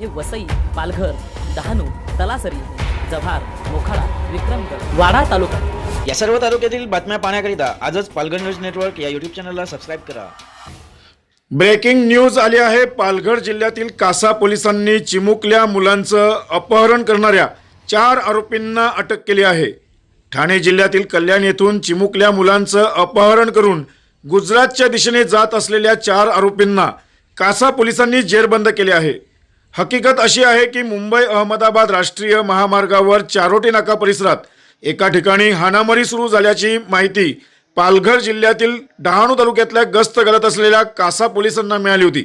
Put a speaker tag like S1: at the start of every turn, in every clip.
S1: हे वसई पालघर डहाणू तलासरी जव्हार मोखाडा विक्रमगड वाडा तालुका.
S2: या सर्व तालुक्यातील बातम्या पाहण्याकरिता आजच पालघर न्यूज नेटवर्क या यूट्यूब चॅनलला सबस्क्राईब करा.
S3: ब्रेकिंग न्यूज आली आहे पालघर जिल्ह्यातील कासा पोलिसांनी चिमुकल्या मुलांचं अपहरण करणाऱ्या चार आरोपींना अटक केली आहे. ठाणे जिल्ह्यातील कल्याण येथून चिमुकल्या मुलांचं अपहरण करून गुजरातच्या दिशेने जात असलेल्या चार आरोपींना कासा पोलिसांनी जेरबंद केले आहे. हकीकत अशी आहे की मुंबई अहमदाबाद राष्ट्रीय महामार्गावर चारोटी नाका परिसरात एका ठिकाणी हाणामारी सुरू झाल्याची माहिती पालघर जिल्ह्यातील डहाणू तालुक्यातल्या गस्त घालत असलेल्या कासा पोलिसांना मिळाली होती.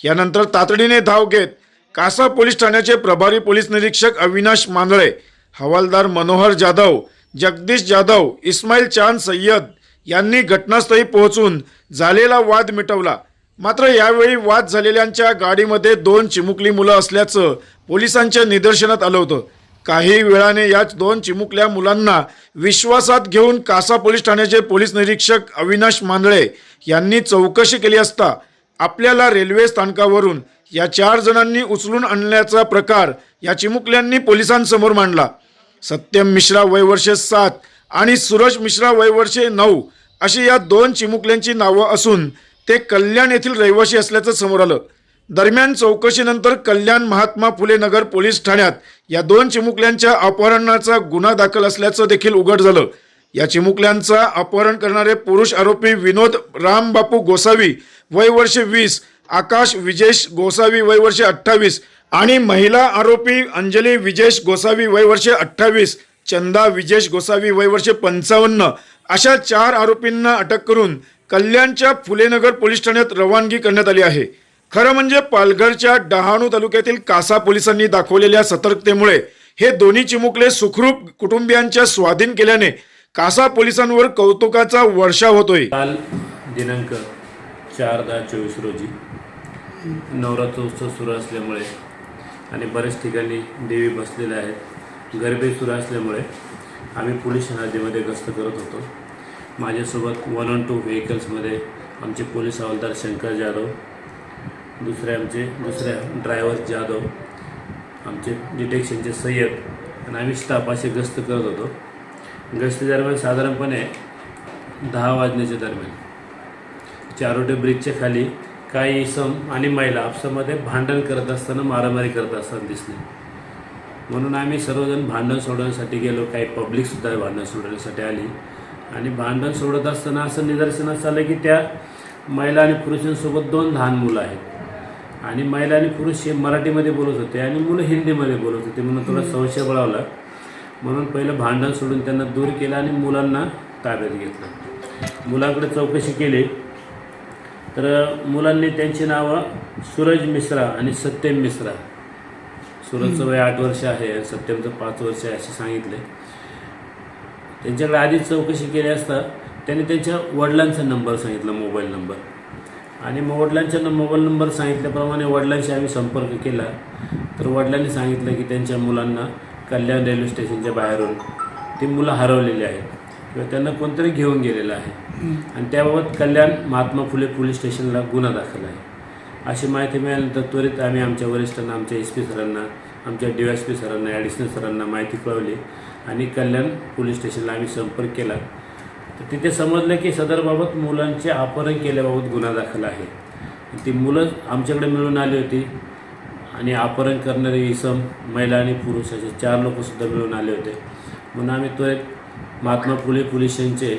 S3: यानंतर तातडीने धाव घेत कासा पोलीस ठाण्याचे प्रभारी पोलीस निरीक्षक अविनाश मांदळे हवालदार मनोहर जाधव जगदीश जाधव इस्माईल चांद सय्यद यांनी घटनास्थळी पोहोचून झालेला वाद मिटवला. मात्र यावेळी वाद झालेल्यांच्या गाडीमध्ये दोन चिमुकली मुलं असल्याचं पोलिसांच्या निदर्शनात आलं होतं. काही वेळाने याच दोन चिमुकल्या मुलांना विश्वासात घेऊन कासा पोलीस ठाण्याचे पोलीस निरीक्षक अविनाश मांदळे यांनी चौकशी केली असता आपल्याला रेल्वे स्थानकावरून या चार जणांनी उचलून आणल्याचा प्रकार या चिमुकल्यांनी पोलिसांसमोर मांडला. सत्यम मिश्रा वयवर्षे सात आणि सूरज मिश्रा वयवर्षे नऊ अशी या दोन चिमुकल्यांची नावं असून ते कल्याण येथील रहिवासी असल्याचं समोर आलं. दरम्यान चौकशीनंतर कल्याण महात्मा फुले नगर पोलीस ठाण्यात या दोन चिमुकल्यांच्या अपहरणाचा गुन्हा दाखल असल्याचं देखील उघड झालं. या चिमुकल्यांचा अपहरण करणारे पुरुष आरोपी विनोद रामबापू गोसावी वय वर्ष वीस आकाश विजेश गोसावी वय वर्ष अठ्ठावीस आणि महिला आरोपी अंजली विजेश गोसावी वय वर्ष अठ्ठावीस चंदा विजेश गोसावी वय वर्ष पंचावन्न अशा चार आरोपींना अटक करून कल्याणच्या फुलेनगर पोलीस ठाण्यात रवानगी करण्यात आली आहे. खरं म्हणजे पालघरच्या डहाणू तालुक्यातील कासा पोलिसांनी दाखवलेल्या सतर्कतेमुळे हे दोन्ही चिमुकले सुखरूप कुटुंबियांच्या स्वाधीन केल्याने कासा पोलिसांवर कौतुकाचा वर्षाव होतोय.
S4: काल दिनांक चार दहा चोवीस रोजी नवरात्रोत्सव सुरू असल्यामुळे आणि बऱ्याच ठिकाणी देवी बसलेल्या आहेत. गरबे सुरू असल्यामुळे आम्ही पोलीस हद्दीमध्ये गस्त करत होतो. माझ्यासोबत वन ऑन टू व्हेकल्समध्ये आमचे पोलीस हवालदार शंकर जाधव दुसरे आमचे दुसऱ्या ड्रायव्हर जाधव आमचे डिटेक्शनचे सय्यद आणि आम्ही स्टाफ असे गस्त करत होतो. गस्ती दरम्यान साधारणपणे दहा वाजण्याच्या दरम्यान. चारोटे ब्रिजच्या खाली काही इसम आणि महिला आपसामध्ये भांडण करत असताना मारामारी करत असताना दिसले. म्हणून आम्ही सर्वजण भांडण सोडवण्यासाठी गेलो. काही पब्लिकसुद्धा भांडण सोडवण्यासाठी आली. आणि भांडण सोडत असताना असं निदर्शनास आलं की त्या महिला आणि पुरुषांसोबत दोन लहान मुलं आहेत. आणि महिला आणि पुरुष हे मराठीमध्ये बोलत होते आणि मुलं हिंदीमध्ये बोलत होते म्हणून थोडा संशय बळावला. म्हणून पहिलं भांडण सोडून त्यांना दूर केलं आणि मुलांना ताब्यात घेतलं. मुलांकडे चौकशी केली. तर मुलांनी त्यांची नावं सूरज मिश्रा आणि सत्यम मिश्रा. सूरजचं वय आठ वर्ष आहे सत्यमचं पाच वर्ष आहे असे सांगितले. त्यांच्याकडे आधीच चौकशी केली असता त्यांनी त्यांच्या वडिलांचा नंबर सांगितला मोबाईल नंबर. आणि मग वडिलांच्या न- मोबाईल नंबर सांगितल्याप्रमाणे वडिलांशी आम्ही संपर्क केला. तर वडिलांनी सांगितलं की त्यांच्या मुलांना कल्याण रेल्वे स्टेशनच्या बाहेरून ती मुलं हरवलेली आहेत. किंवा त्यांना कोणतरी घेऊन गेलेलं आहे. आणि त्याबाबत कल्याण महात्मा फुले पोलीस स्टेशनला गुन्हा दाखल आहे. अशी माहिती मिळाल्यानंतर त्वरित आम्ही आमच्या वरिष्ठांना आमच्या एस पी सरांना आमच्या डी एस पी सरांना ॲडिशनल सरांना माहिती कळवली. आणि कल्याण पोलीस स्टेशनला आम्ही संपर्क केला. तर तिथे समजलं की सदरबाबत मुलांचे अपहरण केल्याबाबत गुन्हा दाखल आहे. ती मुलं आमच्याकडे मिळून आली होती आणि अपहरण करणारे इसम महिला आणि पुरुष असे चार लोकसुद्धा मिळून आले होते. म्हणून आम्ही त्वरित महात्मा फुले पोलीस यांचे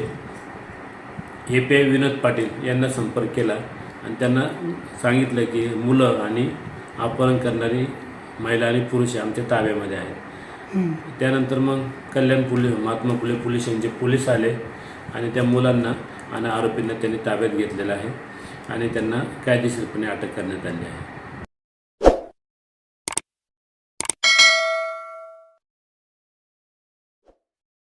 S4: A P I Vinod Patil यांना संपर्क केला आणि त्यांना सांगितलं की मुलं आणि अपहरण करणारी महिला आणि पुरुष आमच्या ताब्यामध्ये आहेत. त्यानंतर मग कल्याण पोलीस महात्मा फुले पोलीस यांचे पोलीस आले आणि त्या मुलांना आणि आरोपींना त्यांनी ताब्यात घेतलेलं आहे आणि त्यांना कायदेशीरपणे अटक करण्यात आली आहे.